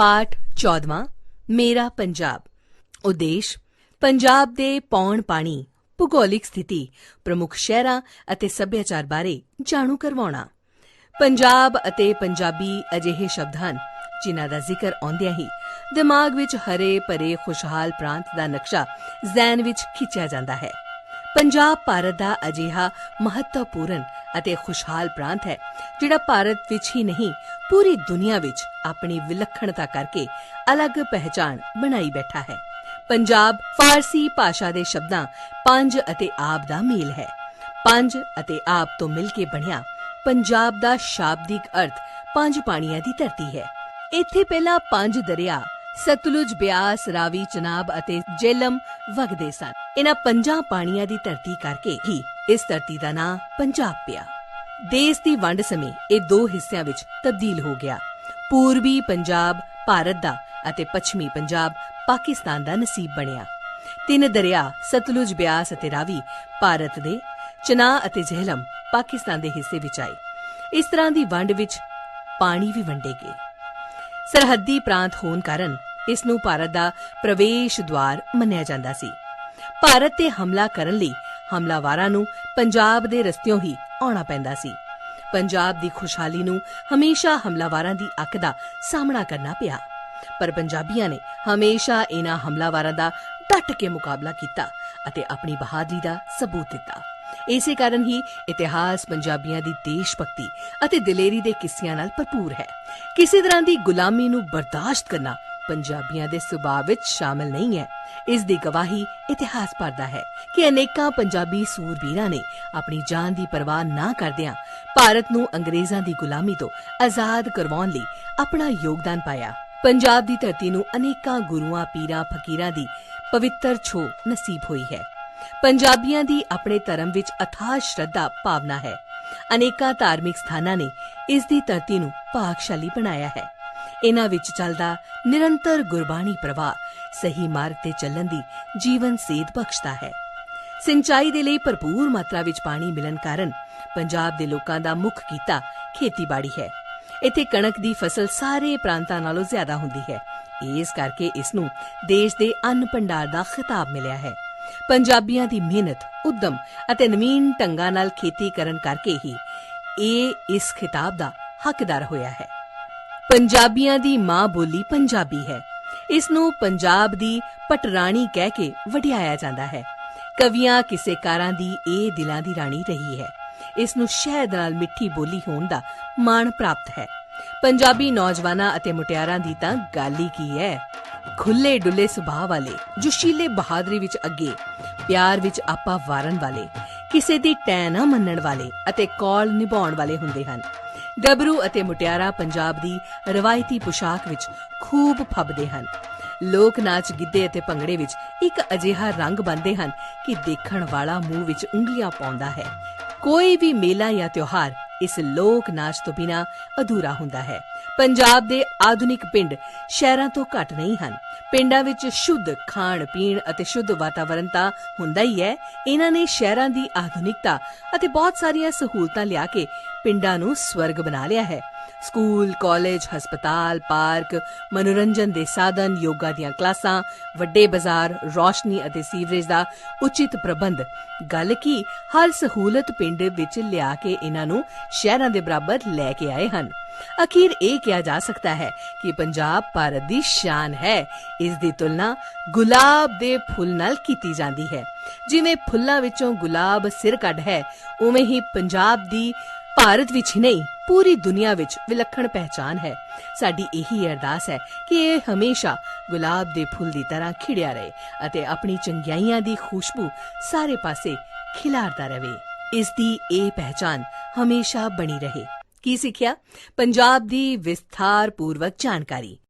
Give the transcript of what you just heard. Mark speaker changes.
Speaker 1: ਪਾਠ 14ਵਾਂ ਮੇਰਾ ਪੰਜਾਬ। ਉਦੇਸ਼, ਪੰਜਾਬ ਦੇ ਪੌਣ ਪਾਣੀ, ਭੂਗੋਲਿਕ ਸਥਿਤੀ, ਪ੍ਰਮੁੱਖ ਸ਼ਹਿਰਾਂ ਅਤੇ ਸੱਭਿਆਚਾਰ ਬਾਰੇ ਜਾਣੂ ਕਰਵਾਉਣਾ। ਪੰਜਾਬ ਅਤੇ ਪੰਜਾਬੀ ਅਜਿਹੇ ਸ਼ਬਦ ਹਨ, ਜਿਨ੍ਹਾਂ ਦਾ ਜ਼ਿਕਰ ਆਉਂਦਿਆਂ ਹੀ ਦਿਮਾਗ ਵਿੱਚ ਹਰੇ ਭਰੇ ਖੁਸ਼ਹਾਲ ਪ੍ਰਾਂਤ ਦਾ ਨਕਸ਼ਾ ਜ਼ਹਿਨ ਵਿੱਚ ਖਿੱਚਿਆ ਜਾਂਦਾ ਹੈ। ਪੰਜਾਬ ਭਾਰਤ ਦਾ ਅਜਿਹਾ ਮਹੱਤਵਪੂਰਨ ਅਤੇ ਖੁਸ਼ਹਾਲ ਪ੍ਰਾਂਤ ਹੈ, ਜਿਹੜਾ ਭਾਰਤ ਵਿੱਚ ਹੀ ਨਹੀਂ, ਪੂਰੀ ਦੁਨੀਆ ਵਿੱਚ ਆਪਣੀ ਵਿਲੱਖਣਤਾ ਕਰਕੇ ਅਲੱਗ ਪਹਿਚਾਣ ਬਣਾਈ ਬੈਠਾ ਹੈ। ਪੰਜਾਬ ਫਾਰਸੀ ਭਾਸ਼ਾ ਦੇ ਸ਼ਬਦਾਂ ਪੰਜ ਅਤੇ ਆਬ ਦਾ ਮੇਲ ਹੈ। ਪੰਜ ਅਤੇ ਆਬ ਤੋਂ ਮਿਲ ਕੇ ਬਣਿਆ ਪੰਜਾਬ ਦਾ ਸ਼ਾਬਦਿਕ ਅਰਥ ਪੰਜ ਪਾਣੀਆਂ ਦੀ ਧਰਤੀ ਹੈ। ਇੱਥੇ ਪਹਿਲਾਂ ਪੰਜ ਦਰਿਆ, ਸਤਲੁਜ ਬਿਆਸ, ਰਾਵੀ ਚਨਾਬ ਅਤੇ ਜੇਲਮ ਵਗਦੇ ਸਨ। ਇਹਨਾਂ ਪੰਜਾਂ ਪਾਣੀਆਂ ਦੀ ਧਰਤੀ ਕਰਕੇ ਹੀ ਇਸ ਧਰਤੀ ਦਾ ਨਾਂ ਪੰਜਾਬ ਪਿਆ। ਦੇਸ਼ ਦੀ ਵੰਡ ਸਮੇਂ ਇਹ ਦੋ ਹਿੱਸਿਆਂ ਵਿੱਚ ਤਬਦੀਲ ਹੋ ਗਿਆ। ਪੂਰਬੀ ਪੰਜਾਬ, ਭਾਰਤ ਦਾ ਅਤੇ ਪੱਛਮੀ ਪੰਜਾਬ ਪਾਕਿਸਤਾਨ ਦਾ ਨਸੀਬ ਬਣਿਆ। ਤਿੰਨ ਦਰਿਆ, ਸਤਲੁਜ ਬਿਆਸ ਅਤੇ ਰਾਵੀ ਭਾਰਤ ਦੇ ਚਨਾ ਅਤੇ ਜੇਹਲਮ ਪਾਕਿਸਤਾਨ ਦੇ ਹਿੱਸੇ ਵਿੱਚ ਆਏ। ਇਸ ਤਰ੍ਹਾਂ ਦੀ ਵੰਡ ਵਿੱਚ ਪਾਣੀ ਵੀ ਵੰਡੇ ਗਏ। ਸਰਹੱਦੀ ਪ੍ਰਾਂਤ ਹੋਣ ਕਾਰਨ ਇਸ ਨੂੰ ਭਾਰਤ ਦਾ ਪ੍ਰਵੇਸ਼ ਦੁਆਰ ਮੰਨਿਆ ਜਾਂਦਾ ਸੀ। ਭਾਰਤ ਤੇ ਹਮਲਾ ਕਰਨ ਲਈ ਹਮਲਾਵਾਰਾਂ ਨੂੰ ਪੰਜਾਬ ਦੇ ਰਸਤਿਓਂ ਹੀ ਆਉਣਾ ਪੈਂਦਾ ਸੀ। ਪੰਜਾਬ ਦੀ ਖੁਸ਼ਹਾਲੀ ਨੂੰ ਹਮੇਸ਼ਾ ਹਮਲਾਵਾਰਾਂ ਦੀ ਅੱਖ ਦਾ ਸਾਹਮਣਾ ਕਰਨਾ ਪਿਆ। ਪਰ ਪੰਜਾਬੀਆਂ ਨੇ ਹਮੇਸ਼ਾ ਇਹਨਾਂ ਹਮਲਾਵਾਰਾਂ ਦਾ ਡਟ ਕੇ ਮੁਕਾਬਲਾ ਕੀਤਾ ਅਤੇ ਆਪਣੀ ਬਹਾਦਰੀ ਦਾ ਸਬੂਤ ਦਿੱਤਾ। ਇਸੇ ਕਾਰਨ ਹੀ ਇਤਿਹਾਸ ਪੰਜਾਬੀਆਂ ਦੀ ਦੇਸ਼ ਭਗਤੀ ਅਤੇ ਦਲੇਰੀ ਦੇ ਕਿੱਸਿਆਂ ਨਾਲ ਭਰਪੂਰ ਹੈ। ਕਿਸੇ ਤਰ੍ਹਾਂ ਦੀ ਗੁਲਾਮੀ ਨੂੰ ਬਰਦਾਸ਼ਤ ਕਰਨਾ ਪੰਜਾਬੀਆਂ ਦੇ ਸੁਭਾਅ ਵਿੱਚ ਸ਼ਾਮਲ ਨਹੀਂ ਹੈ। ਇਸ ਦੀ ਗਵਾਹੀ ਇਤਿਹਾਸ ਭਰਦਾ ਹੈ ਕਿ ਅਨੇਕਾਂ ਪੰਜਾਬੀ ਸੂਰਬੀਰਾਂ ਨੇ ਆਪਣੀ ਜਾਨ ਦੀ ਪਰਵਾਹ ਨਾ ਕਰਦਿਆਂ ਭਾਰਤ ਨੂੰ ਅੰਗਰੇਜ਼ਾਂ ਦੀ ਗੁਲਾਮੀ ਤੋਂ ਆਜ਼ਾਦ ਕਰਵਾਉਣ ਲਈ ਆਪਣਾ ਯੋਗਦਾਨ ਪਾਇਆ। ਪੰਜਾਬ ਦੀ ਧਰਤੀ ਨੂੰ ਅਨੇਕਾਂ ਗੁਰੂਆਂ, ਪੀਰਾਂ, ਫਕੀਰਾਂ ਦੀ ਪਵਿੱਤਰ ਛੋ ਨਸੀਬ ਹੋਈ ਹੈ। ਪੰਜਾਬੀਆਂ ਦੀ ਆਪਣੇ ਧਰਮ ਵਿੱਚ ਅਥਾਹ ਸ਼ਰਧਾ ਭਾਵਨਾ ਹੈ। ਅਨੇਕਾਂ ਧਾਰਮਿਕ ਸਥਾਨਾਂ ਨੇ ਇਸ ਦੀ ਧਰਤੀ ਨੂੰ ਭਾਗਸ਼ਾਲੀ ਬਣਾਇਆ ਹੈ। ਇਹਨਾਂ ਵਿੱਚ ਚੱਲਦਾ ਨਿਰੰਤਰ ਗੁਰਬਾਣੀ ਪ੍ਰਵਾਹ, ਸਹੀ ਮਾਰਗ ਤੇ ਚੱਲਣ ਦੀ ਜੀਵਨ ਸੇਧ ਬਖਸ਼ਦਾ ਹੈ। ਸਿੰਚਾਈ ਦੇ ਲਈ ਭਰਪੂਰ ਮਾਤਰਾ ਵਿੱਚ ਪਾਣੀ ਮਿਲਣ ਕਾਰਨ ਪੰਜਾਬ ਦੇ ਲੋਕਾਂ ਦਾ ਮੁੱਖ ਕੀਤਾ ਖੇਤੀਬਾੜੀ ਹੈ। ਇੱਥੇ ਕਣਕ ਦੀ ਫਸਲ ਸਾਰੇ ਪ੍ਰਾਂਤਾਂ ਨਾਲੋਂ ਜ਼ਿਆਦਾ ਹੁੰਦੀ ਹੈ। ਇਸ ਕਰਕੇ ਇਸ ਨੂੰ ਦੇਸ਼ ਦੇ ਅੰਨ ਭੰਡਾਰ ਦਾ ਖਿਤਾਬ ਮਿਲਿਆ ਹੈ। ਪੰਜਾਬੀਆਂ ਦੀ ਮਿਹਨਤ, ਉਦਮ ਅਤੇ ਨਵੀਨ ਢੰਗਾਂ ਨਾਲ ਖੇਤੀ ਕਰਨ ਕਰਕੇ ਹੀ ਇਹ ਇਸ ਖਿਤਾਬ ਦਾ ਹੱਕਦਾਰ ਹੋਇਆ ਹੈ। ਪੰਜਾਬੀਆਂ ਦੀ ਮਾਂ ਬੋਲੀ ਪੰਜਾਬੀ ਹੈ। ਇਸ ਨੂੰ ਪੰਜਾਬ ਦੀ ਪਟਰਾਣੀ ਕਹਿ ਕੇ ਵਡਿਆਇਆ ਜਾਂਦਾ ਹੈ। ਕਵੀਆਂ, ਕਿਸੇਕਾਰਾਂ ਦੀ ਇਹ ਦਿਲਾਂ ਦੀ ਰਾਣੀ ਰਹੀ ਹੈ। ਇਸ ਨੂੰ ਸ਼ਹਿਦ ਨਾਲ ਮਿੱਠੀ ਬੋਲੀ ਹੋਣ ਦਾ ਮਾਣ ਪ੍ਰਾਪਤ ਹੈ। ਪੰਜਾਬੀ ਨੌਜਵਾਨਾਂ ਅਤੇ ਮੁਟਿਆਰਾਂ ਦੀ ਤਾਂ ਗੱਲ ਹੀ ਕੀ ਹੈ? ਖੁੱਲੇ ਡੁੱਲੇ ਸੁਭਾਅ ਵਾਲੇ, ਜੁਸ਼ੀਲੇ ਬਹਾਦਰੀ ਵਿੱਚ ਅੱਗੇ, ਪਿਆਰ ਵਿੱਚ ਆਪਾ ਵਾਰਨ ਵਾਲੇ, ਕਿਸੇ ਦੀ ਟੈ ਨਾ ਮੰਨਣ ਵਾਲੇ ਅਤੇ ਕੌਲ ਨਿਭਾਉਣ ਵਾਲੇ ਹੁੰਦੇ ਹਨ। ਗੱਭਰੂ ਅਤੇ ਮੁਟਿਆਰਾ ਪੰਜਾਬ ਦੀ ਰਵਾਇਤੀ ਪੁਸ਼ਾਕ ਵਿੱਚ ਖੂਬ ਫੱਬਦੇ ਹਨ। ਲੋਕ ਨਾਚ ਗਿੱਧੇ ਅਤੇ ਭੰਗੜੇ ਵਿੱਚ ਇੱਕ ਅਜਿਹਾ ਰੰਗ ਬੰਦੇ ਹਨ ਕਿ ਦੇਖਣ ਵਾਲਾ ਮੂੰਹ ਵਿੱਚ ਉਂਗਲੀਆਂ ਪਾਉਂਦਾ ਹੈ। ਕੋਈ ਵੀ ਮੇਲਾ ਜਾਂ ਤਿਉਹਾਰ ਇਸ ਲੋਕ ਨਾਚ ਤੋਂ ਬਿਨਾ ਅਧੂਰਾ ਹੁੰਦਾ ਹੈ। ਪੰਜਾਬ ਦੇ ਆਧੁਨਿਕ ਪਿੰਡ ਸ਼ਹਿਰਾਂ ਤੋਂ ਘੱਟ ਨਹੀਂ ਹਨ। ਪਿੰਡਾਂ ਵਿੱਚ ਸ਼ੁੱਧ ਖਾਣ, ਪੀਣ ਅਤੇ ਸ਼ੁੱਧ ਵਾਤਾਵਰਣ ਤਾਂ ਹੁੰਦਾ ਹੀ ਹੈ। ਇਹਨਾਂ ਨੇ ਸ਼ਹਿਰਾਂ ਦੀ ਆਧੁਨਿਕਤਾ ਅਤੇ ਬਹੁਤ ਸਾਰੀਆਂ ਸਹੂਲਤਾਂ ਲਿਆ ਕੇ ਪਿੰਡਾਂ ਨੂੰ ਸਵਰਗ ਬਣਾ ਲਿਆ ਹੈ। ਸਕੂਲ, ਕਾਲਜ, ਹਸਪਤਾਲ, ਪਾਰਕ, ਮਨੋਰੰਜਨ ਦੇ ਸਾਧਨ, ਯੋਗਾ ਦੀਆਂ ਕਲਾਸਾਂ, ਵੱਡੇ ਬਾਜ਼ਾਰ, ਰੋਸ਼ਨੀ ਅਤੇ ਸੀਵਰੇਜ ਦਾ ਉਚਿਤ ਪ੍ਰਬੰਧ। ਗੱਲ ਕੀ, ਹਰ ਸਹੂਲਤ ਪਿੰਡ ਵਿੱਚ ਲਿਆ ਕੇ ਇਹਨਾਂ ਨੂੰ ਸ਼ਹਿਰਾਂ ਦੇ ਬਰਾਬਰ ਲੈ ਕੇ ਆਏ ਹਨ। ਅਖੀਰ ਇਹ ਕਿਹਾ ਜਾ ਸਕਦਾ ਹੈ ਕਿ ਪੰਜਾਬ ਭਾਰਤ ਦੀ ਸ਼ਾਨ ਹੈ। ਇਸ ਦੀ ਤੁਲਨਾ ਗੁਲਾਬ ਦੇ ਫੁੱਲ ਨਾਲ ਕੀਤੀ ਜਾਂਦੀ ਹੈ। ਜਿਵੇਂ ਫੁੱਲਾਂ ਵਿੱਚੋਂ ਗੁਲਾਬ ਸਿਰ ਕੱਢ ਹੈ, ਉਵੇਂ ਹੀ ਪੰਜਾਬ ਦੀ ਭਾਰਤ ਵਿੱਚ ਹੀ ਨਹੀਂ, ਪੂਰੀ ਦੁਨੀਆ ਵਿੱਚ ਵਿਲੱਖਣ ਪਹਿਚਾਨ ਹੈ। ਸਾਡੀ ਇਹੀ ਅਰਦਾਸ ਹੈ ਕਿ ਇਹ ਹਮੇਸ਼ਾ ਗੁਲਾਬ ਦੇ ਫੁੱਲ ਦੀ ਤਰ੍ਹਾਂ ਖਿੜਿਆ ਰਹੇ ਅਤੇ ਆਪਣੀ ਚੰਗਿਆਈਆਂ ਦੀ ਖੁਸ਼ਬੂ ਸਾਰੇ ਪਾਸੇ ਖਿਲਾਰਦਾ ਰਹੇ। ਇਸ ਦੀ ਇਹ ਪਹਿਚਾਨ ਹਮੇਸ਼ਾ ਬਣੀ ਰਹੇ। ਕੀ ਸਿੱਖਿਆ? ਪੰਜਾਬ ਦੀ ਵਿਸਥਾਰ ਪੂਰਵਕ ਜਾਣਕਾਰੀ।